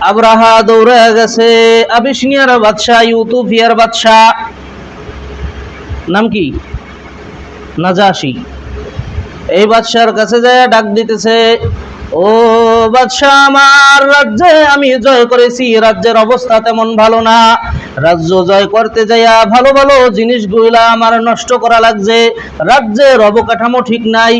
আব্রাহা দৌড়ে গেছে। আবিসিনিয়ার বাদশাহ, ইউতুফিয়ার বাদশাহ। নাম কি? নাজাসি। এই বাদশার কাছে যায় ডাক দিতেছে, ও বাদশাহ, আমার রাজ্যে আমি জয় করেছি। রাজ্যের অবস্থা তেমন ভালো না। রাজ্য জয় করতে যাইয়া ভালো ভালো জিনিসগুলা আমার নষ্ট করা লাগছে। রাজ্যের অবকাঠামো ঠিক নাই।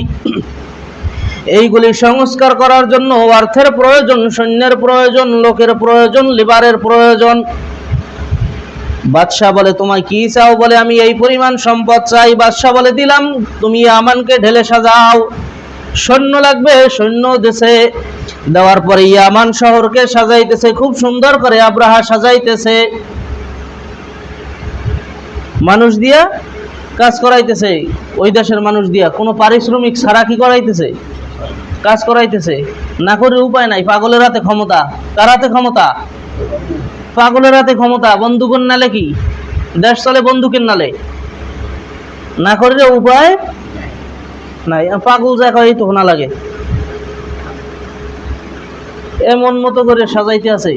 এইগুলি সংস্কার করার জন্য অর্থের প্রয়োজন, সৈন্যের প্রয়োজন, লোকের প্রয়োজন, লিবারের প্রয়োজন। বাদশাহ বলে, তোমায় কি চাও? বলে, আমি এই পরিমাণ সম্পদ চাই। বাদশাহ বলে, দিলাম। তুমি আমানকে ঢেলে সাজাও। সৈন্য লাগবে, সৈন্য দেশে। দেওয়ার পরে ইয়ামান শহরকে সাজাইতেছে। খুব সুন্দর করে আব্রাহা সাজাইতেছে। মানুষ দিয়া কাজ করাইতেছে। ওই দেশের মানুষ দিয়া কোনো পারিশ্রমিক ছাড়া কি করাইতেছে? কাজ করাইতেছে। না করে উপায় নাই, পাগলের হাতে ক্ষমতা। কার হাতে ক্ষমতা? পাগলের হাতে ক্ষমতা বন্দুকের নালে কি? দেশ চলে বন্দুকের নালে। না করলে উপায় নাই, পাগল যা কয় তো না লাগে। এমন মতো করে সাজাইতে আছে।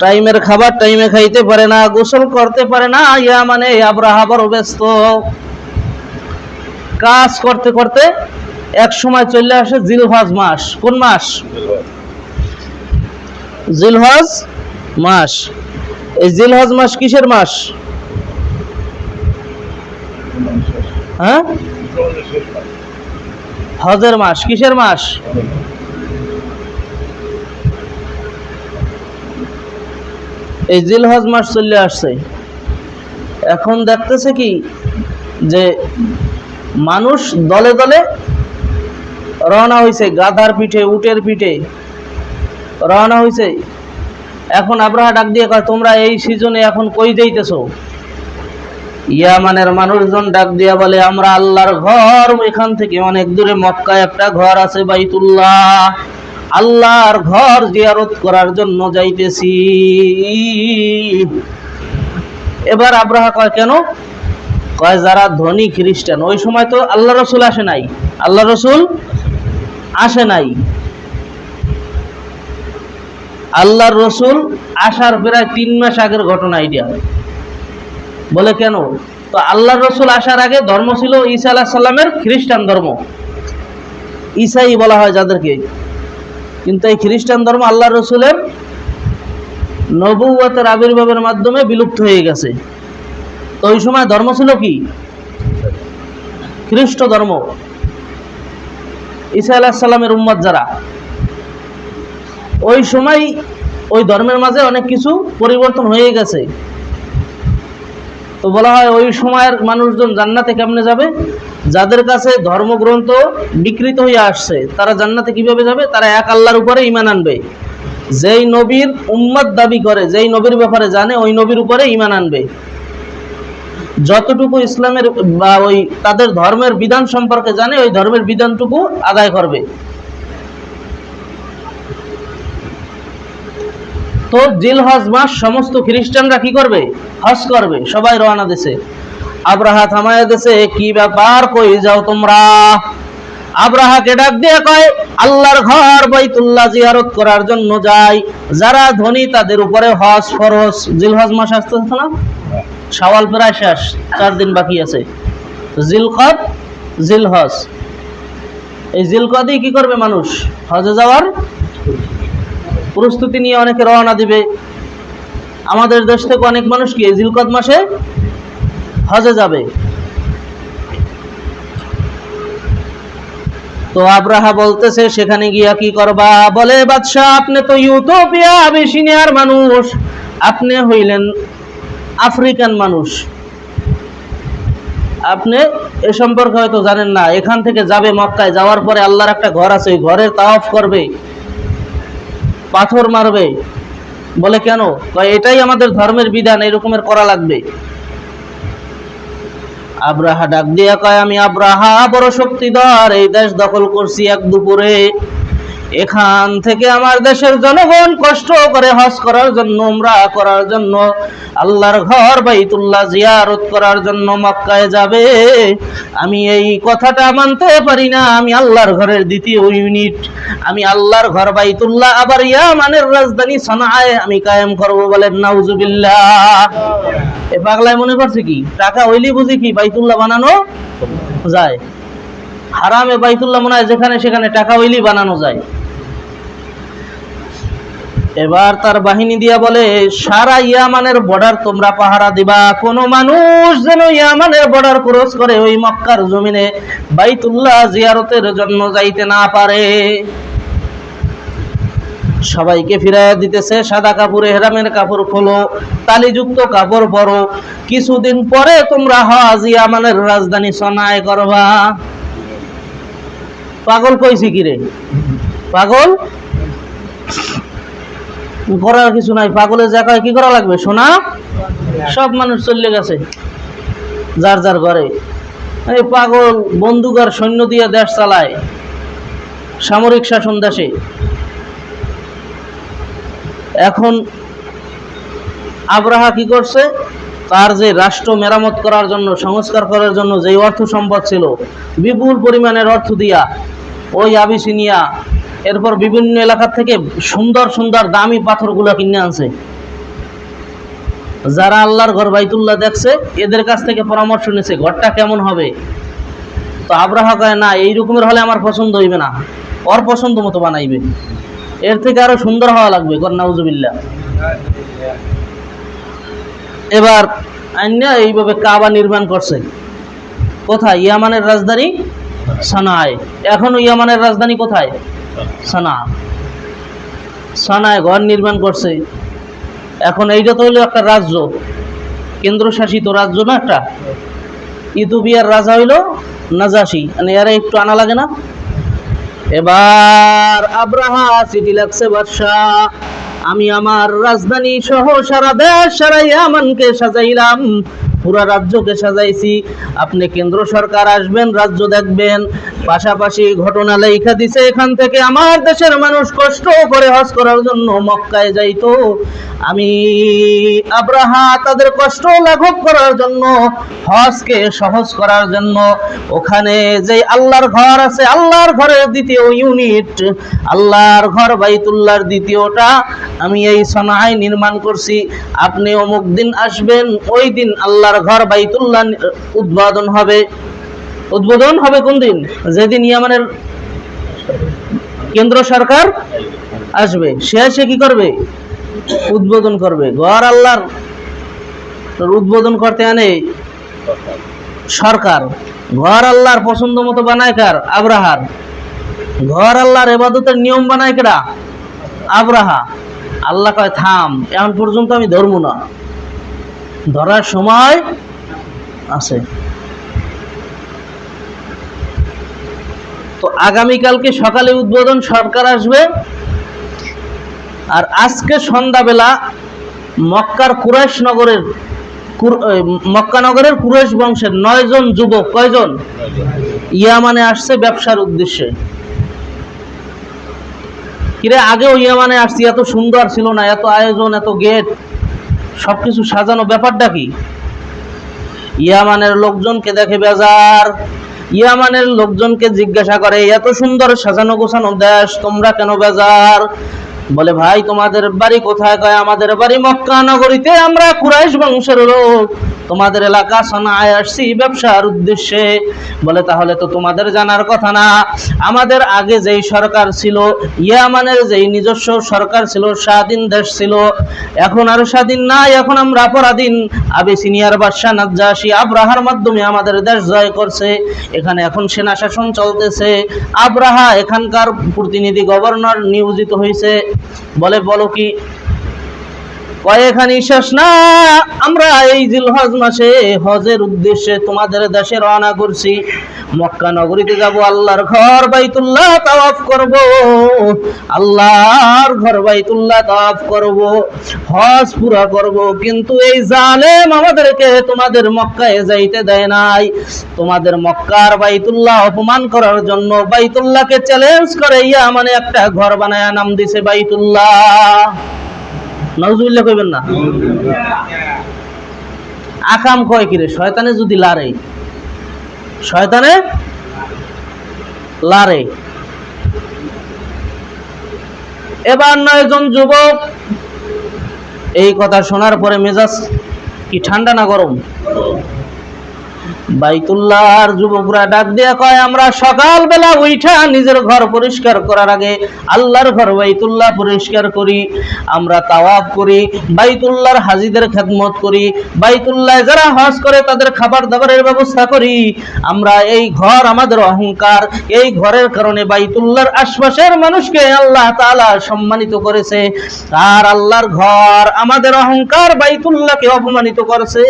টাইমের খাবার টাইমে খাইতে পারে না, গোসল করতে পারে না, ইয়া মানে আব্রাহা বড় ব্যস্ত। কাজ করতে করতে এক সময় চলে আসে জিলহজ মাস। কোন মাস? জিলহজ মাস। এই জিলহজ মাস কিসের মাস? হ্যাঁ? হজের মাস। কিসের মাস? এই জিলহজ মাস চলে আসছে। এখন দেখতেছে কি যে মানুষ দলে দলে রওনা হয়েছে গাধার পিঠে, উটের পিঠে। রওনা হয়েছে এখন আব্রাহা ডাক দিয়ে কয়, তোমরা এই সিজনে এখন কই যাইতেছো? ইয়ামানের মানুষজন ডাক দিয়া বলে, আমরা আল্লাহর ঘর, এখান থেকে অনেক দূরে মক্কায় একটা ঘর আছে বাইতুল্লাহ। আল্লাহর ঘর জিয়ারত করার জন্য যাইতেছি। এবার আব্রাহা কয়, কেন? কয়, যারা ধনী খ্রিস্টান। ওই সময় তো আল্লাহ রসুল আসে নাই। আল্লাহ রসুল আসে নাই। আল্লাহর রসুল আসার প্রায় তিন মাস আগের ঘটনা এটা বলে কেন? তো আল্লাহর রসুল আসার আগে ধর্ম ছিল ঈসা আলাহ সাল্লামের খ্রিস্টান ধর্ম। ঈসাই বলা হয় যাদেরকে। কিন্তু এই খ্রিস্টান ধর্ম আল্লাহ রসুলের নবুয়তের আবির্ভাবের মাধ্যমে বিলুপ্ত হয়ে গেছে। তো ওই সময় ধর্ম ছিল কি? খ্রিস্ট ধর্ম। ঈসা আলাহ সাল্লামের উম্মত যারা, ওই সময় ওই ধর্মের মাঝে অনেক কিছু পরিবর্তন হয়ে গেছে। তো বলা হয় ওই সময়ের মানুষজন জান্নাতে কেমনে যাবে? যাদের কাছে ধর্মগ্রন্থ বিকৃত হয়ে আসছে, তারা জান্নাতে কীভাবে যাবে? তারা এক আল্লাহর উপরে ইমান আনবে। যেই নবীর উম্মত দাবি করে, যেই নবীর ব্যাপারে জানে, ওই নবীর উপরে ইমান আনবে। যতটুকু ইসলামের, বা ওই তাদের ধর্মের বিধান সম্পর্কে জানে, ওই ধর্মের বিধানটুকু আদায় করবে। তো জিল হজ মাস সমস্ত খ্রিস্টানরা কি করবে? হজ করবে, সবাই রওনা দেশে আব্রাহা থামায় দেশে কি ব্যাপার, কই যাও তোমরা? আব্রাহাকে ডাক দিয়ে কয়, আল্লাহর ঘর বাইতুল্লাহ জিয়ারত করার জন্য যাই। যারা ধনী তাদের উপরে হজ ফরজ। জিল হজ মাস আসতেছে না? সওয়াল প্রায় শেষ, চার দিন বাকি আছে। জিলকদ, জিলহজ। এই জিলকদই কি করবে মানুষ? হজে যাওয়ার প্রস্তুতি নিয়ে অনেকে রওনা দিবে। আমাদের দেশ থেকে অনেক মানুষ কি এই জিলকদ মাসে হজে যাবে? তো আব্রাহা বলতেছে, সেখানে গিয়া কি করবা? বলে, বাদশাহ, আপনি তো ইউটোপিয়া আবিসিনিয়ার মানুষ। আপনি হইলেন আফ্রিকান মানুষ। আপনি এ সম্পর্কে হয়তো জানেন না, এখান থেকে যাবে মক্কায়, যাওয়ার পরে আল্লাহর একটা ঘর আছে, ওই ঘরের তাওয়াফ করবে, পাথর মারবে। বলে কেন? এটাই আমাদের ধর্মের বিধান, এরকমের করা লাগবে। আব্রাহা ডাক দিয়া কয়, আমি আব্রাহা বড় শক্তিধর, এই দেশ দখল করছি এক দুপুরে। এখান থেকে আমার দেশের জনগণ কষ্ট করে হজ করার জন্য, উমরা করার জন্য, আল্লাহর ঘর বাইতুল্লাহ জিয়ারত করার জন্য মক্কায় যাবে। আমি এই কথাটা মানতে পারি না, আমি আল্লাহর ঘরের দ্বিতীয় ইউনিট। আমি আল্লাহর ঘর বাইতুল্লাহ আবার ইয়া ইয়ামানের রাজধানী সানায় আমি কায়েম করব বলেন, নাউজুবিল্লাহ। এ পাগলায় মনে করছে কি? টাকা হইলি বুঝি কি বাইতুল্লাহ বানানো যায়? হারামে বাইতুল্লাহ মনে হয় যেখানে সেখানে টাকা হইলি বানানো যায়। এবার তার বাহিনী দিয়া বলে, সারা ইয়ামানের বর্ডার তোমরা পাহারা দিবা। কোনো মানুষ যেন ইয়ামানের বর্ডার ক্রস করে ওই মক্কার জমিনে বাইতুল্লাহ জিয়ারতের জন্য যাইতে না পারে। সবাইকে ফিরাইয়া দিতেছে, সাদা কাপড়ে হেরামের কাপড় খোলো, তালিযুক্ত কাপড় পরো। কিছুদিন পরে তোমরা হজ ইয়ামানের রাজধানী সনায় করবা। পাগল কইছি কি রে পাগল করার কিছু নাই পাগলের জায়গায় কি করা লাগবে? শোনা সব মানুষ চলে গেছে, যার যার ঘরে। এই পাগল বন্দুক আর সৈন্য দিয়ে দেশ চালায়, সামরিক শাসন দেশে। এখন আব্রাহা কি করছে? তার যে রাষ্ট্র মেরামত করার জন্য, সংস্কার করার জন্য যে অর্থ সম্পদ ছিল, বিপুল পরিমাণের অর্থ দিয়া ওই আবিসিনিয়া এরপর বিভিন্ন এলাকা থেকে সুন্দর সুন্দর দামি পাথরগুলো কিনে আনছে। যারা আল্লাহর ঘর বাইতুল্লাহ দেখছে, এদের কাছ থেকে পরামর্শ নিছে, ঘরটা কেমন হবে? তো আব্রাহা কয়, না, এই রকমের হলে আমার পছন্দ হইবে না। ওর পছন্দ মতো বানাইবে। এর থেকে আরও সুন্দর হওয়া লাগবে কন্যাউজুবিল্লাহ এবার আইনা এইভাবে কাবা নির্মাণ করছে। কোথায়? ইয়ামানের রাজধানী সানায় ইয়ামানের রাজধানী কোথায়? সানা। সানায় ঘর নির্মাণ করছে। এখন এইটা তো একটা রাজ্য। কেন্দ্রশাসিত রাজ্য না একটা? রাজা হইল নাজাসি। মানে এরা একটু আনা লাগে না? এবার আব্রাহা সিটি লাগছে বাদশাহ আমি আমার রাজধানী সহ সারা দেশ সারা ইয়ামানকে সাজাইলাম। পুরা রাজ্যকে সাজাইছি। আপনি কেন্দ্র সরকার আসবেন, রাজ্য দেখবেন। পাশাপাশি ঘটনা লেখা দিছে, এখান থেকে আমার দেশের মানুষ কষ্ট করে হজ করার জন্য মক্কায় যাইতো। আমি আব্রাহা তাদের কষ্ট লাঘব করার জন্য, হজকে সহজ করার জন্য। ওখানে যে আল্লাহর ঘর আছে, আল্লাহর ঘরের দ্বিতীয় ইউনিট আল্লাহর ঘর বাইতুল্লাহর দ্বিতীয়টা। আমি এই সনায় নির্মাণ করছি। আপনি অমুক দিন আসবেন, ওই দিন আল্লাহর ঘর বাইতুল্লাহ উদ্বোধন হবে। উদ্বোধন হবে কোন দিন? যেদিন ইয়ামানের কেন্দ্র সরকার আসবে। সে এসে কি করবে? উদ্বোধন করবে। ঘর আল্লাহর উদ্বোধন করতে আনে সরকার। ঘর আল্লাহর পছন্দ মতো বানায় কার? আব্রাহার। ঘর আল্লাহর এবাদতের নিয়ম বানায় কেডা? আব্রাহা। আল্লাহ কয়, থাম, এখন পর্যন্ত আমি ধরবো না। ধরার সময় আছে। তো আগামীকালকে সকালে উদ্বোধন সরকার আসবে। আর আজকে সন্ধ্যাবেলা মক্কার কুরাইশ নগরের কুর- এই মক্কা নগরের কুরাইশ বংশের নয় জন যুবক কয়জন ইয়ামানে আসছে ব্যবসার উদ্দেশ্যে। কিরে, আগেও ইয়ামানে আসছি, এত সুন্দর ছিল না, এত আয়োজন, এত গেট। সবকিছু সাজানো ব্যাপারটা কি? ইয়ামানের লোকজনকে দেখে বেজার। ইয়ামানের লোকজনকে জিজ্ঞাসা করে, এত সুন্দর সাজানো গোছানো দেশ, তোমরা কেন বেজার? বলে, ভাই, তোমাদের বাড়ি কোথায়? কয়, আমাদের বাড়ি মক্কা নগরীতে। আমরা কুরাইশ বংশের লোক। তোমাদের এলাকা সানায় আসছি ব্যবসার উদ্দেশ্যে। বলে, তাহলে তো তোমাদের জানার কথা না। আমাদের আগে যেই সরকার ছিল, ইয়ামানের যেই নিজস্ব সরকার ছিল, স্বাধীন দেশ ছিল, এখন আর স্বাধীন নাই। এখন আমরা পরাধীন আবে সিনিয়র বাদশাহ নাজ্জাসী আব্রাহার মাধ্যমে আমাদের দেশ জয় করছে। এখানে এখন সেনা শাসন চলতেছে। আব্রাহা এখানকার প্রতিনিধি গভর্নর নিয়োজিত হয়েছে বলে বলো কি কয়েকখানি শেষ না। আমরা এই জিলহজ মাসে হজের উদ্দেশ্যে তোমাদের দেশে রওনা করছি। মক্কা নগরীতে যাব, আল্লাহর ঘর বাইতুল্লাহ তাওয়াফ করব। আল্লাহর ঘর বাইতুল্লাহ তাওয়াফ করব, হজ পুরা করব। কিন্তু এই জালেম আমাদেরকে তোমাদের মক্কায় যাইতে দেয় নাই। তোমাদের মক্কার বাইতুল্লাহ অপমান করার জন্য বাইতুল্লাহকে চ্যালেঞ্জ করে ইয়া মানে একটা ঘর বানায় নাম দিছে বাইতুল্লাহ। নজরুল্লাহ কইবেন না। আকাম কয় কিরে শয়তানে যদি লারে। শয়তানে লারে। এবার নয়জন যুবক এই কথা শোনার পরে মেজাজ কি ঠান্ডা না গরম? বাইতুল্লাহর যুবকরা ডাক দিয়া কয়, আমরা সকালবেলা উঠা নিজের ঘর পরিষ্কার করার আগে আল্লাহর ঘর বাইতুল্লাহ পরিষ্কার করি, আমরা তাওয়াফ করি, বাইতুল্লাহর হাজিদের খেদমত করি, বাইতুল্লাহ যারা হজ করে তাদের খাবার দাবারের ব্যবস্থা করি। আমরা এই ঘর আমাদের অহংকার, এই ঘরের কারণে বাইতুল্লাহর আশপাশের মানুষকে আল্লাহ তাআলা সম্মানিত করেছে। আর আল্লাহর ঘর আমাদের অহংকার বাইতুল্লাহকে অপমানিত করেছে।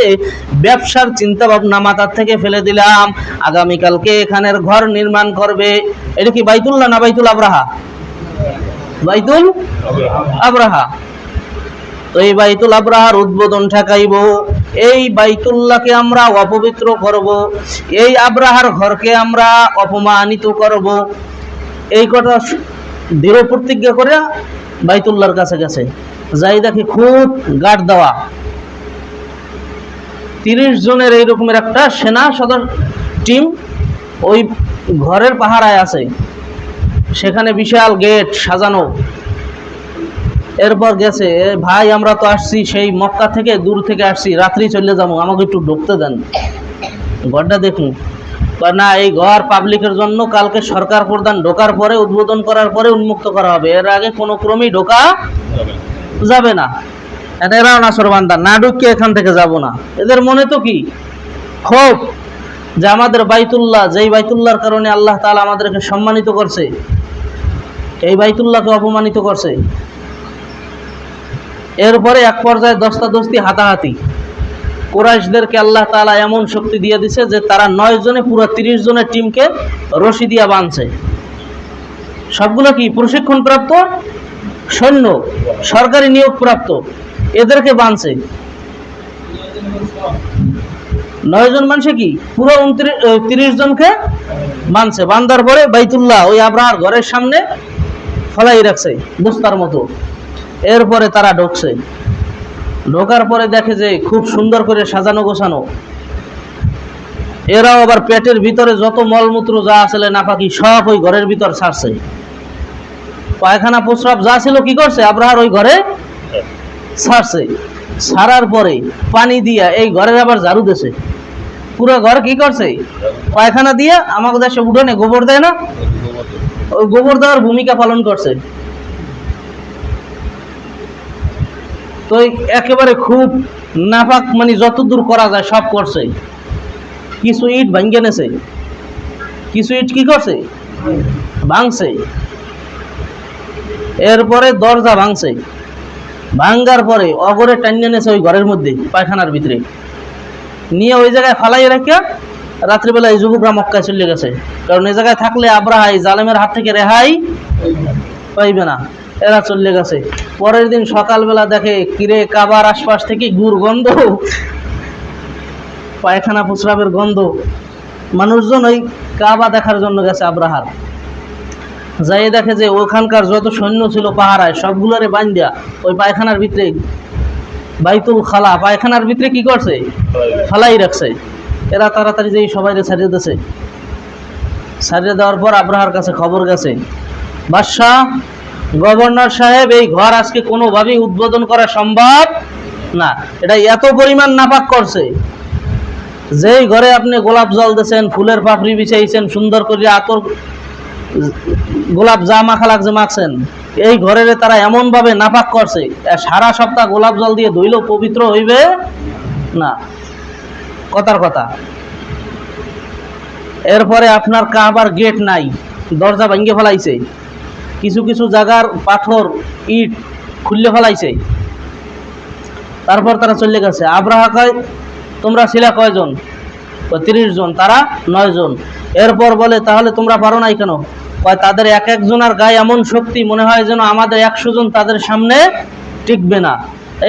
ব্যবসার চিন্তা ভাবনা মাথার থেকে ফেলে দিলাম। আগামীকালকে এখানের ঘর নির্মাণ করবে। এটা কি বাইতুল্লাহ না বাইতুল আব্রাহা? বাইতুল আব্রাহা। এই বাইতুল আব্রাহার উদ্বোধন ঠেকাইব। এই বাইতুল্লাহকে আমরা অপবিত্র করব। এই আব্রাহার ঘরকে আমরা অপমানিত করব। এই কথা দৃঢ় প্রতিজ্ঞা করে বাইতুল্লাহর কাছে গেছে। যাই দেখি খুব গাঢ় দেওয়া। তিরিশ জনের এই রকমের একটা সেনা সদর টিম ওই ঘরের পাহারায় আছে। সেখানে বিশাল গেট সাজানো। এরপর গেছে ভাই, আমরা তো আসছি সেই মক্কা থেকে, দূর থেকে আসছি, রাত্রি চলে যাব, আমাকে একটু ঢুকতে দেন। ঘরটা দেখুন। না, এই ঘর পাবলিকের জন্য কালকে সরকার প্রধান ঢোকার পরে, উদ্বোধন করার পরে উন্মুক্ত করা হবে। এর আগে কোনো ক্রমেই ঢোকা যাবে না। এরাও না সরবান্দা না ঢুকিয়ে এখান থেকে যাব না। এদের মনে তো কি? ক্ষোভ। যে আমাদের বাইতুল্লাহ, যেই বাইতুল্লাহর কারণে আল্লাহ তাআলা আমাদেরকে সম্মানিত করছে, এই বাইতুল্লাহকে অপমানিত করছে। এরপরে এক পর্যায়ে দস্তা দস্তি হাতাহাতি। কোরাইশদেরকে আল্লাহ তালা এমন শক্তি দিয়ে দিছে যে তারা নয় জনে, পুরো তিরিশ জনের টিমকে রশি দিয়া বাঁধছে। সবগুলো কি প্রশিক্ষণ প্রাপ্ত সৈন্য, সরকারি নিয়োগ প্রাপ্ত এদেরকে বাঁধছে নয় জন মানুষে কি? পুরো তিরিশ জনকে বাঁধছে বান্ধার পরে বাইতুল্লাহ ওই আব্রাহার ঘরের সামনে ফলাই রাখছে, বুস্তার মতো। এরপরে তারা ঢুকছে। ঢোকার পরে দেখে যে খুব সুন্দর করে সাজানো গোছানো। এরাও আবার পেটের ভিতরে যত মলমূত্র যা আসলে নাপাকি সব ওই ঘরের ভিতর ছাড়ছে। পায়খানা প্রস্রাব যা ছিল কি করছে? আব্রাহার ওই ঘরে ছাড়ছে। ছাড়ার পরে পানি দিয়া এই ঘরের আবার ঝাড়ু দেছে। পুরো ঘর কি করছে? পায়খানা দিয়া আমাকে দেশে উঠোনে গোবর দেয় না? গোবর দেওয়ার ভূমিকা পালন করছে। তো একেবারে খুব নাপাক মানে যতদূর করা যায় সব করছে। কিছু ইট ভাঙ্গে নেছে। কিছু ইট কি করছে? ভাঙছে। এরপরে দরজা ভাঙছে। ভাঙ্গার পরে অগরে টানিয়ে নেছে ওই ঘরের মধ্যে, পায়খানার ভিতরে। নিয়ে ওই জায়গায় ফালাই রাখিয়া রাত্রিবেলা এই যুবকরা মক্কায় চলে গেছে। কারণ এই জায়গায় থাকলে আব্রাহা এই জালেমের হাত থেকে রেহাই পাইবে না। এরা চলে গেছে। পরের দিন সকালবেলা দেখে, কিরে কাবার আশপাশ থেকে গুড় গন্ধ? পায়খানা, প্রস্রাবের গন্ধ। মানুষজন ওই কাবা দেখার জন্য গেছে আব্রাহার। যাই দেখে যে ওখানকার যত সৈন্য ছিল পাহারায়, সবগুলোরে বান্ধিয়া ওই পায়খানার ভিতরে বাইতুল খালা, পায়খানার ভিতরে কি করছে? ফালাই রাখছে। এরা তাড়াতাড়ি যেই সবাইরে ছাড়িয়ে দিয়েছে ছাড়িয়ে দেওয়ার পর আব্রাহার কাছে খবর গেছে, বাদশাহ, গভর্নর সাহেব, এই ঘর আজকে কোনোভাবেই উদ্বোধন করা সম্ভব না। এটা এত পরিমাণ নাপাক করছে। যেই ঘরে আপনি গোলাপ জল দিয়েছেন, ফুলের পাপড়ি বিছাইছেন, সুন্দর করে আতর গোলাপ যা মাখা লাগছে মাখছেন। এই ঘরের তারা এমন ভাবে নাপাক করছে সারা সপ্তাহ গোলাপ জল দিয়ে ধুইলেও পবিত্র হইবে না। কথার কথা। এরপরে আপনার কাবার গেট নাই, দরজা ভেঙে ফেলাইছে। কিছু কিছু জায়গার পাথর, ইট খুললে ফেলাইছে। তারপর তারা চলে গেছে। আব্রাহা কয়, তোমরা ছিলা কয়জন? তিরিশ জন, তারা নয় জন। এরপর বলে, তাহলে তোমরা পারো নাই কেন? তাদের এক একজনের গায়ে এমন শক্তি মনে হয় যেন আমাদের একশো জন তাদের সামনে টিকবে না।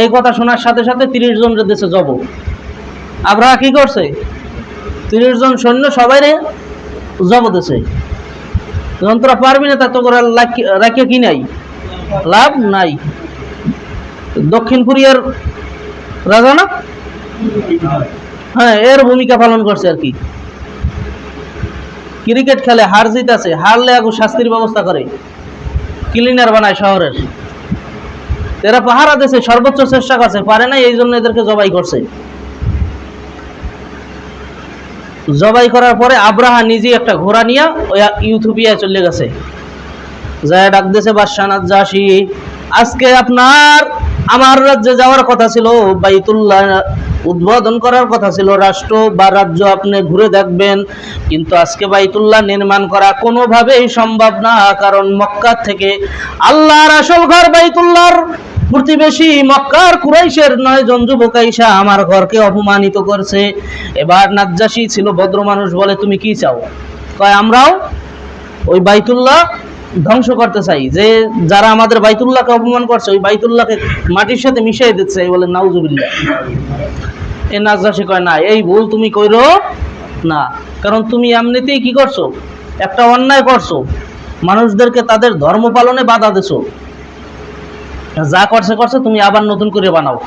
এই কথা শোনার সাথে সাথে তিরিশ জন দেশে যাব আব্রাহা কি করছে? তিরিশ জন সৈন্য সবাই রে জব দেশে তোরা পারবি না তা তো করে রাখিয়ে কি নাই? লাভ নাই। দক্ষিণ কোরিয়ার রাজা না? হ্যাঁ এর ভূমিকা পালন করছে আর কি। ক্রিকেট খেলে হার জিত আছে হারলে আগু শাস্তির ব্যবস্থা করে। ক্লিনার বানায় শহরের। এরা পাহারা দেশে সর্বোচ্চ চেষ্টা করছে, পারে না এই জন্য এদেরকে জবাই করছে। জবাই করার পরে আব্রাহা নিজে একটা ঘোড়া নিয়ে ওই ইউথোপিয়ায় চলে গেছে। যায় ডাক দেশে বাদশাহ যাসি আজকে আপনার আমার রাজ্যে যাওয়ার কথা ছিল, বাইতুল্লাহ উদ্বোধন করার কথা ছিল, রাষ্ট্র বা রাজ্য আপনি ঘুরে দেখবেন, কিন্তু আজকে বাইতুল্লাহ নির্মাণ করা কোনোভাবেই সম্ভব না, কারণ মক্কা থেকে আল্লাহর আসল ঘর বাইতুল্লাহর প্রতিবেশী মক্কার কুরাইশের নয় জন যুবক আইসা আমার ঘরকে অপমানিত করছে। এবার নাজ্জাসী ছিল ভদ্র মানুষ বলে, তুমি কি চাও? কয়, আমরাও ওই বাইতুল্লাহ ধ্বংস করতে চাই, যে যারা আমাদের বাইতুল্লাহকে অপমান করছে, ওই বাইতুল্লাহকে মাটির সাথে মিশিয়ে দিচ্ছে, এই বলে নাউজুবিল্লাহ। এ নাজ্জাসী কয়, না, এই ভুল তুমি কইরো না। কারণ তুমি এমনিতেই কি করছ? একটা অন্যায় করছ। মানুষদেরকে তাদের ধর্ম পালনে বাধা দিছো। যা করছে করছে, তুমি আবার নতুন করে বানাও।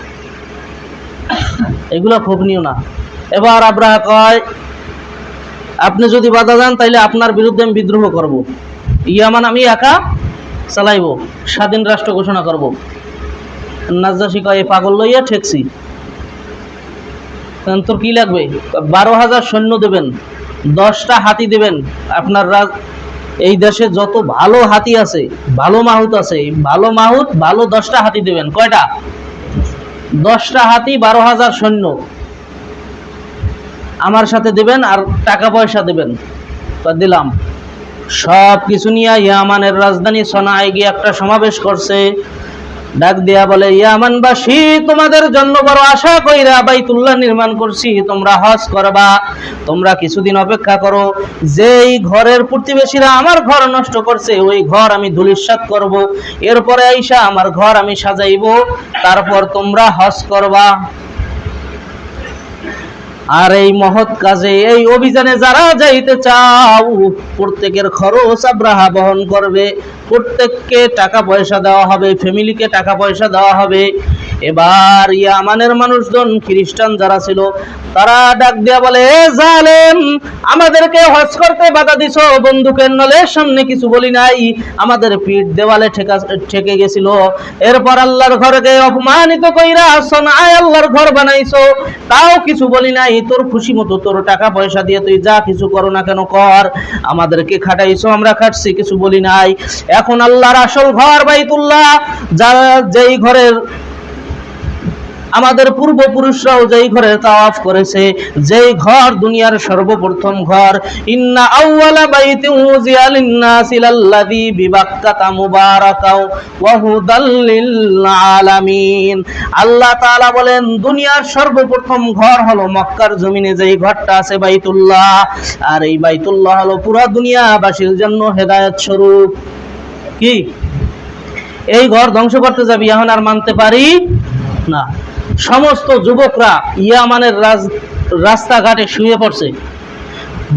এগুলো নিও না। এবার আব্রাহা কয়, আপনি যদি বাধা দেন, তাইলে আপনার বিরুদ্ধে আমি বিদ্রোহ করব। ইয়ামান আমি একা চালাইব, স্বাধীন রাষ্ট্র ঘোষণা করব। নাজ্জাসী কয় "এ পাগল লইয়া ঠেকছি। তোর কি লাগবে? বারো হাজার সৈন্য দেবেন, দশটা হাতি দেবেন। আপনার এই দেশে যত ভালো হাতি আছে, ভালো মাহুত আছে, ভালো মাহুত, ভালো দশটা হাতি দেবেন। কয়টা? দশটা হাতি, বারো হাজার সৈন্য। আমার সাথে দেবেন আর টাকা পয়সা দেবেন। দিলাম। সব কিছু নিয়ে ইয়ামানের রাজধানী সনায় গিয়ে একটা সমাবেশ করছে। ডাক দিয়া বলে, ইয়ামানবাসী, তোমাদের জন্য বড় আশা কইরা বাইতুল্লাহ নির্মাণ করছি। তোমরা হজ করবা, তোমরা কিছুদিন অপেক্ষা করো। যেই ঘরের প্রতিবেশীরা আমার ঘর নষ্ট করছে, ওই ঘর আমি ধুলিস্বাত করব। এরপরে আইসা আমার ঘর আমি সাজাইবো। তারপর তোমরা হজ করবা। আর এই মহৎ কাজে এই অভিযানে যারা যাইতে চাও প্রত্যেকের খরচ আব্রাহা বহন করবে। প্রত্যেককে টাকা পয়সা দেওয়া হবে ফ্যামিলিকে টাকা পয়সা দেওয়া হবে। এবার ইয়ামানের মানুষজন, খ্রিস্টান যারা ছিল, তারা ডাক দিয়া বলে, "এ জালেম, আমাদেরকে হজ করতে বাধা দিছো, বন্দুকের নলের সামনে কিছু বলি নাই, আমাদের পিঠ দেওয়ালে ঠেকা, ঠেকে গেছিল। এরপর আল্লাহর ঘরকে অপমানিত কইরা সোনায় আল্লাহর ঘর বানাইছো, তাও কিছু বলি নাই, তোর খুশি মতো তোর টাকা পয়সা দিয়ে তুই যা কিছু করো না কেন কর, আমাদেরকে খাটাইছো, আমরা খাটছি, কিছু বলি নাই। এখন আল্লাহর আসল ঘর বাইতুল্লাহ যারা যেই ঘরের আমাদের পূর্বপুরুষরাও যেই ঘরে তাওয়াফ করেছে, যেই ঘর দুনিয়ার সর্বপ্রথম ঘর। ইন্না আউওয়ালা বাইতিন উযিয়া লিন-নাসি লাল্লাযী বিবাক্কাতা মুবারাকাও ওয়া হুদাল লিল আলামিন। আল্লাহ তাআলা বলেন, দুনিয়ার সর্বপ্রথম ঘর হলো মক্কার জমিনে যেই ঘরটা আছে বাইতুল্লাহ। আর এই বাইতুল্লাহ হলো পুরা দুনিয়াবাসীর জন্য হেদায়েত স্বরূপ। কি? এই ঘর ধ্বংস করতে যাবি, এখন আর মানতে পারি না। সমস্ত যুবকরা ইয়ামানের রাস্তাঘাটে শুয়ে পড়ছে।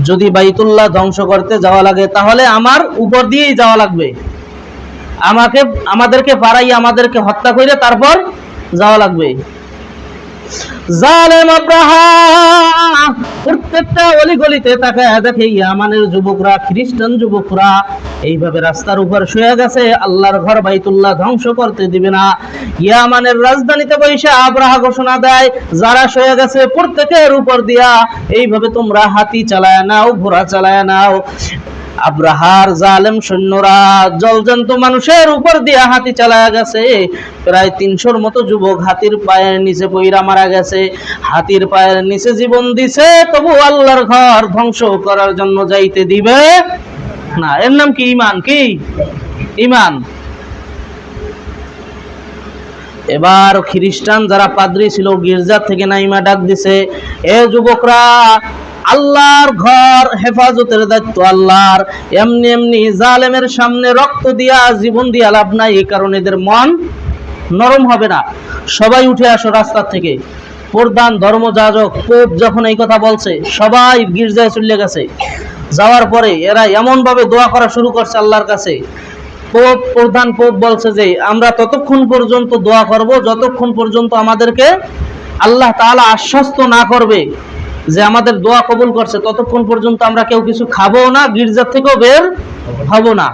যদি বাইতুল্লাহ ধ্বংস করতে যাওয়া লাগে, তাহলে আমার উপর দিয়েই যাওয়া লাগবে। আমাকে আমাদেরকে পাড়াই আমাদেরকে হত্যা করে তারপর যাওয়া লাগবে। জালেম প্রত্যেকটা অলিগলিতে তাকে দেখে ইয়ামানের যুবকরা, খ্রিস্টান যুবকরা এইভাবে রাস্তার উপর শুয়ে গেছে, আল্লাহর ঘর বাইতুল্লাহ ধ্বংস করতে দিবে না। ইয়ামানের রাজধানীতে বসে আব্রাহা ঘোষণা দেয়, যারা শুয়ে গেছে প্রত্যেকের উপর দিয়া, এইভাবে তোমরা হাতি চালায় নাও, ঘোড়া চালায় নাও। আব্রাহার জালেম সৈন্যরা, জলজন্ত মানুষের উপর দিয়া হাতি চালায়া গেছে। প্রায় তিনশোর মতো যুবক হাতির পায়ের নিচে পইরা মারা গেছে। হাতির পায়ের নিচে জীবন দিছে, তবু আল্লাহর ঘর ধ্বংস করার জন্য যাইতে দিবে না, এর নাম কি? ইমান কি? ইমান এবার খ্রিস্টান যারা পাদ্রী ছিল, গির্জার থেকে নাইমা ডাক দিছে, এ যুবকরা, আল্লাহর ঘর হেফাজতের দায়িত্ব আল্লাহর। এমনি এমনি জালেমের সামনে রক্ত দিয়া, জীবন দিয়া লাভ নাই এই কারণে এদের মন নরম হবে না। সবাই উঠে আসো রাস্তার থেকে। প্রধান ধর্মযাজক, পোপ যখন এই কথা বলছে, সবাই গির্জায় চলে গেছে। যাওয়ার পরে এরা এমন ভাবে দোয়া করা শুরু করছে আল্লাহর কাছে। পোপ প্রধান পোপ বলছে যে, আমরা ততক্ষণ পর্যন্ত দোয়া করব, যতক্ষণ পর্যন্ত আমাদেরকে আল্লাহ তাআলা আশ্বস্ত না করবে যে আমাদের দোয়া কবুল করছে, ততক্ষণ পর্যন্ত আমরা কেউ কিছু খাব না, গির্জার থেকেও বের হব না।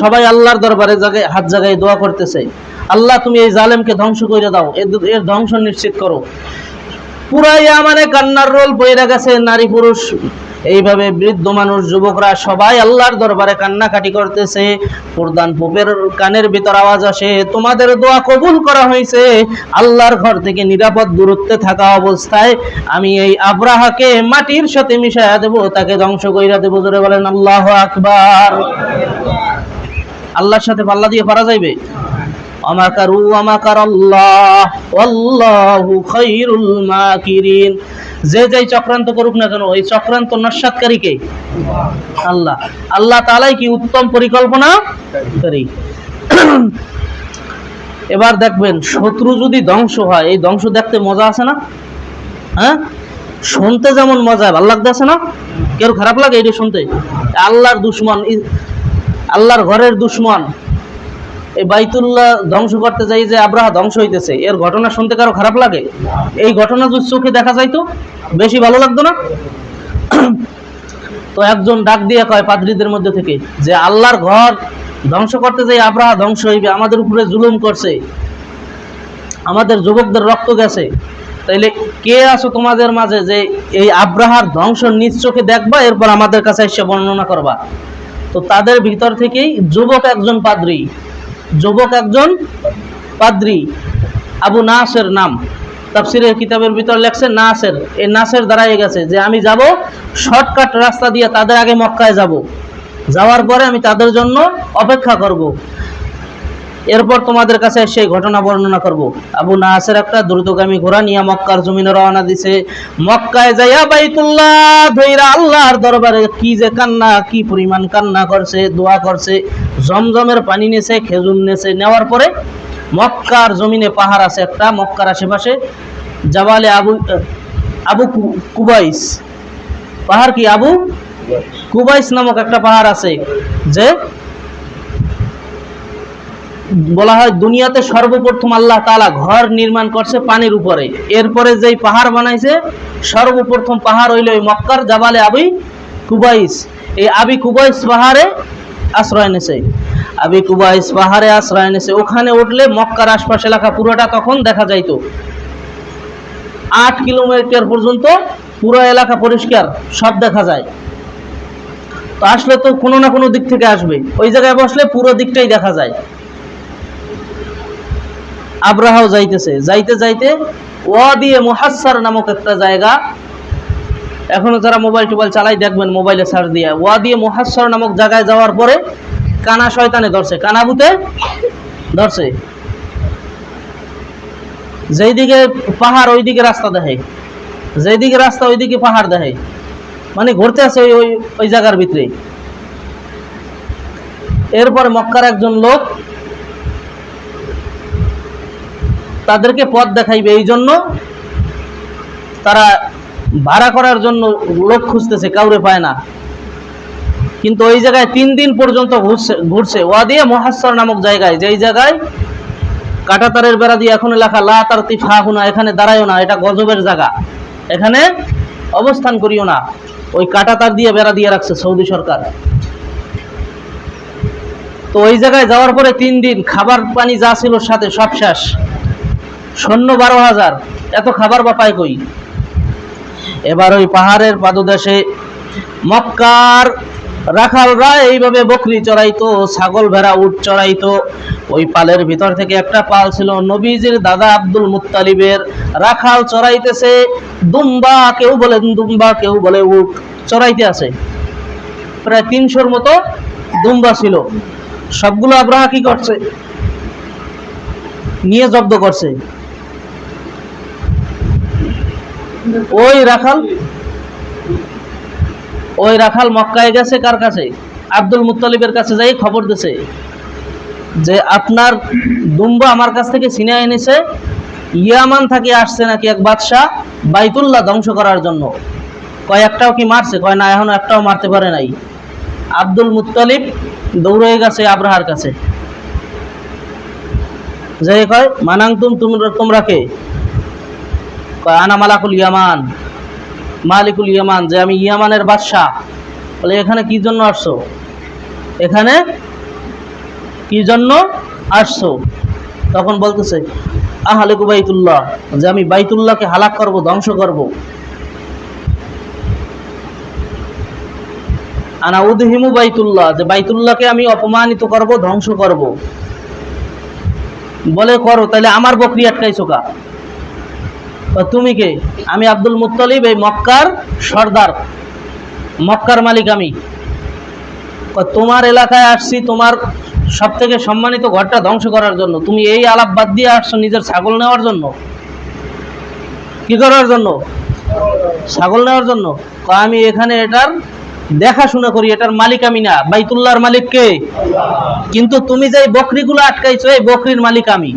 সবাই আল্লাহর দরবারে জায়গায় হাত জায়গায় দোয়া করতেছে। আল্লাহ, তুমি এই জালেমকে ধ্বংস করে দাও এর ধ্বংস নিশ্চিত করো। পুরাই মানে কান্নার রোল বইরা গেছে নারী পুরুষ। এইভাবে বৃদ্ধ মানুষ, যুবকরা সবাই আল্লাহর দরবারে কান্নাকাটি করতেছে। প্রধান পোপের কানের ভিতর আওয়াজ আসে, তোমাদের দোয়া কবুল করা হয়েছে। আল্লাহর ঘর থেকে নিরাপদ দূরত্বে থাকা অবস্থায় আমি এই আব্রাহাকে মাটির সাথে মিশাইয়া দেব, তাকে ধ্বংস কইরা দেবো। জোরে বলেন, আল্লাহ আকবার। আল্লাহর সাথে পাল্লা দিয়ে পারা যাইবে? আমাকারু আমাকার আল্লাহ আল্লাহু খাইরুল মাকিরিন। যে চক্রান্ত করুক না কেন, এই চক্রান্ত নস্বাতকারীকে আল্লাহ। আল্লাহ তাআলাই কি উত্তম পরিকল্পনা করি। এবার দেখবেন, শত্রু যদি ধ্বংস হয়, এই ধ্বংস দেখতে মজা আছে না? হ্যাঁ? শুনতে যেমন মজা, ভালো লাগতেছে না? কেউ খারাপ লাগে এটা শুনতে? আল্লাহর দুশ্মন, আল্লাহর ঘরের দুশ্মন। এই বাইতুল্লাহ ধ্বংস করতে যাই যে আব্রাহা ধ্বংস হইতেছে, এর ঘটনা শুনতে কারও খারাপ লাগে? এই ঘটনা যদি চোখে দেখা যাইতো, বেশি ভালো লাগতো না? তো একজন ডাক দিয়ে কয় পাদ্রীদের মধ্যে থেকে যে, আল্লাহর ঘর ধ্বংস করতে যাই, আব্রাহা ধ্বংস হইবে, আমাদের উপরে জুলুম করছে, আমাদের যুবকদের রক্ত গেছে। তাইলে কে আছো তোমাদের মাঝে যে এই আব্রাহার ধ্বংস নিজ চোখে দেখবা, এরপর আমাদের কাছে এসে বর্ণনা করবা? তো তাদের ভিতর থেকেই যুবক একজন পাদ্রী। যুবক একজন পাদ্রি, আবু নাসের নাম। তাফসিরের কিতাবের ভিতর লেখছে নাসের। এই নাসের দাঁড়াই গেছে যে আমি যাব শর্টকাট রাস্তা দিয়ে তাদের আগে মক্কায় যাব। যাওয়ার পরে আমি তাদের জন্য অপেক্ষা করব। এরপর তোমাদের কাছে সেই ঘটনা বর্ণনা করব। আবু নাসের একটা দ্রুতগামী ঘোড়া নিয়ে মক্কার জমিনে রওনা দিছে। মক্কায় যাইয়া বাইতুল্লাহ ধইরা আল্লাহর দরবারে কি যে কান্না, কি পরিমাণ কান্না করছে, দোয়া করছে, জমজমের পানি নেছে, খেজুর নেছে, নেওয়ার পরে মক্কার জমিনে পাহাড় আছে একটা, মক্কার আশেপাশে জাবালে আবু আবু কুবাইস। পাহাড় কি? আবু কুবাইস নামক একটা পাহাড় আছে, যে বলা হয় দুনিয়াতে সর্বপ্রথম আল্লাহ তালা ঘর নির্মাণ করছে পানির উপরে। এরপরে যেই পাহাড় বানাইছে, সর্বপ্রথম পাহাড় হইল ওই মক্কার জাবালে আবি কুবাইস। এই আবি কুবাইস পাহাড়ে আশ্রয় নেছে। আবি কুবাইস পাহাড়ে আশ্রয় নেছে। ওখানে উঠলে মক্কার আশপাশ এলাকা পুরোটা তখন দেখা যাইতো। আট কিলোমিটার পর্যন্ত পুরো এলাকা পরিষ্কার, সব দেখা যায়। তো আসলে তো কোনো না কোনো দিক থেকে আসবে। ওই জায়গায় বসলে পুরো দিকটাই দেখা যায়। আব্রাহাও যাইতেছে। যাইতে যাইতে ওয়াদিয়ে মুহাসসার নামক একটা জায়গা, এখনও যারা মোবাইল টোবাইল চালাই দেখবেন মোবাইলে সার্চ দিয়ে ওয়াদিয়ে মুহাসসার নামক জায়গায় যাওয়ার পরে কানা শয়তানে ধরছে। কানাবুতে ধরছে। যেই দিকে পাহাড় ওই দিকে রাস্তা দেখে। যেই দিকে রাস্তা ওই দিকে পাহাড় দেখে। মানে ঘুরতে আছে ওই ওই জায়গার ভিতরে। এরপরে মক্কার একজন লোক তাদেরকে পথ দেখাইবে। এই জন্য তারা ভাড়া করার জন্য লোক খুঁজতেছে, কাউরে পায় না। কিন্তু ওই জায়গায় তিন দিন পর্যন্ত ঘুরছে ঘুরছে। ওয়াদিয়া মহাসর নামক জায়গায়। যেই জায়গায় কাটাতারের বেড়া দিয়ে এখন লেখা, লা তার তিফা এখানে দাঁড়ায়ও না। এটা গজবের জায়গা। এখানে অবস্থান করিও না। ওই কাটাতার দিয়ে বেড়া দিয়ে রাখছে সৌদি সরকার। তো ওই জায়গায় যাওয়ার পরে তিন দিন খাবার পানি যা ছিল সাথে সব শেষ। সৈন্য বারো হাজার। এত খাবার বা পায় কই? এবার ওই পাহাড়ের পাদদেশে মক্কার রাখালরা এইভাবে বকরি চড়াইতো, ছাগল ভেড়া, উট চড়াইতো। ওই পালের ভিতর থেকে একটা পাল ছিল নবীজির দাদা আব্দুল মুত্তালিবের। রাখাল চড়াইতেছে, দুম্বা কেউ বলে দুম্বা, কেউ বলে উট চড়াইতে আছে। প্রায় তিনশোর মতো দুম্বা ছিল। সবগুলো আব্রাহা কি করছে? নিয়ে জব্দ করছে। ওই রাখাল ওই রাখাল মক্কায় গেছে কার কাছে? আব্দুল মুত্তালিবের কাছে যাই খবর দিছে যে আপনার দুম্বা আমার কাছ থেকে ছিনে এনেছে, ইয়ামান থেকে আসছে নাকি এক বাদশাহ বাইতুল্লাহ ধ্বংস করার জন্য? কয় একটাও কি মারছে? কয় না, এখনও একটাও মারতে পারে নাই। আব্দুল মুত্তালিব দৌড়ে গেছে আব্রাহার কাছে। যে কয়, মানাংতুম তোমরা তোমরা কে? কয় আনা মালাকুল ইয়ামান, মালিকুল ইয়ামান, যে আমি ইয়ামানের বাদশাহ। বলে, এখানে কি জন্য আসছো? এখানে কি জন্য আসছো? তখন বলতেছে, আহালেকু বাইতুল্লাহ, যে আমি বাইতুল্লাহকে হালাক করব, ধ্বংস করব। আনা উদহিমু বাইতুল্লাহ, যে বাইতুল্লাহকে আমি অপমানিত করব, ধ্বংস করব। বলে, করো তাহলে আমার বকরি আটকাইছো কা? তুমি কে? আমি আব্দুল মুত্তালিব, এই মক্কার সর্দার, মক্কার মালিক আমি। তোমার এলাকায় আসছি, তোমার সব থেকে সম্মানিত ঘরটা ধ্বংস করার জন্য। তুমি এই আলাপ বাদ দিয়ে আসছো নিজের ছাগল নেওয়ার জন্য। কি করার জন্য? ছাগল নেওয়ার জন্য। আমি এখানে এটার দেখাশোনা করি, এটার মালিক আমি না। বাইতুল্লাহর মালিক কে? কিন্তু তুমি যে বকরিগুলো আটকাইছো, এই বকরির মালিক আমি।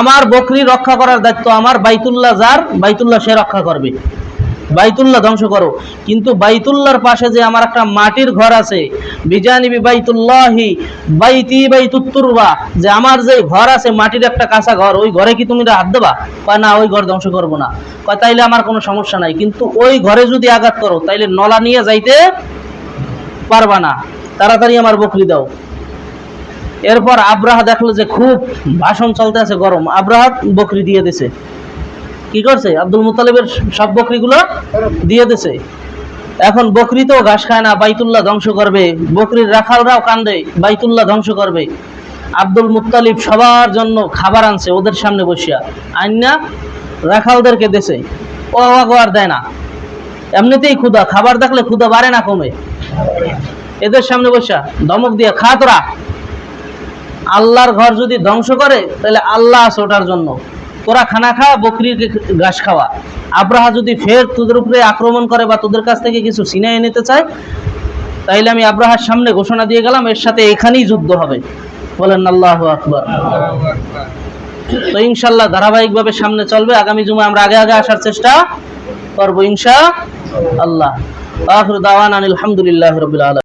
আমার বকরি রক্ষা করার দায়িত্ব আমার বাইতুল্লাহ যার, বাইতুল্লাহ সে রক্ষা করবে। বাইতুল্লাহ ধ্বংস করো। কিন্তু বাইতুল্লাহর পাশে যে আমার একটা মাটির ঘর আছে, বিজানিবি বাইতুল্লাহি বাইতি বাইতুত্তুরবা, যে আমার যে ঘর আছে, মাটির একটা কাঁচা ঘর, ওই ঘরে কি তুমি হাত দেবা? কয়, না, ওই ঘর ধ্বংস করব না। তাইলে আমার কোনো সমস্যা নাই। কিন্তু ওই ঘরে যদি আঘাত করো, তাইলে নলা নিয়ে যাইতে পারবা না। তাড়াতাড়ি আমার বকরি দাও। এরপর আব্রাহা দেখল যে খুব ভাষণ চলতে আছে, গরম। আব্রাহা বকরি দিয়ে দিছে। কি করছে? আব্দুল মুতালিবের সব বকরিগুলো দিয়ে দিছে। এখন বকরি তো ঘাস খায় না, বাইতুল্লাহ ধ্বংস করবে। বকরির রাখালরাও কান্দে, বাইতুল্লাহ ধ্বংস করবে। আব্দুল মুত্তালিব সবার জন্য খাবার আনছে, ওদের সামনে বসিয়া। আইনা রাখালদেরকে দেছে। ও আর দেয় না। এমনিতেই ক্ষুদা খাবার দেখলে ক্ষুদা বাড়ে না কমে। এদের সামনে বসা ধমক দিয়ে, খা তোরা! আল্লাহর ঘর যদি ধ্বংস করে, তাহলে আল্লাহ আছে ওটার জন্য। তোরা খানা খা, বকরির ঘাস খাওয়া। আব্রাহা যদি ফের তোদের উপরে আক্রমণ করে বা তোদের কাছ থেকে কিছু ছিনাই নিতে চায়, তাইলে আমি আব্রাহার সামনে ঘোষণা দিয়ে গেলাম, এর সাথে এখানেই যুদ্ধ হবে। বলেন আল্লাহ আকবর। তো ইনশাল্লাহ ধারাবাহিকভাবে সামনে চলবে। আগামী জুমে আমরা আগে আগে আসার চেষ্টা করব ইনশা আল্লাহ। আখরু দাওয়ান আলহামদুলিল্লাহ রবিল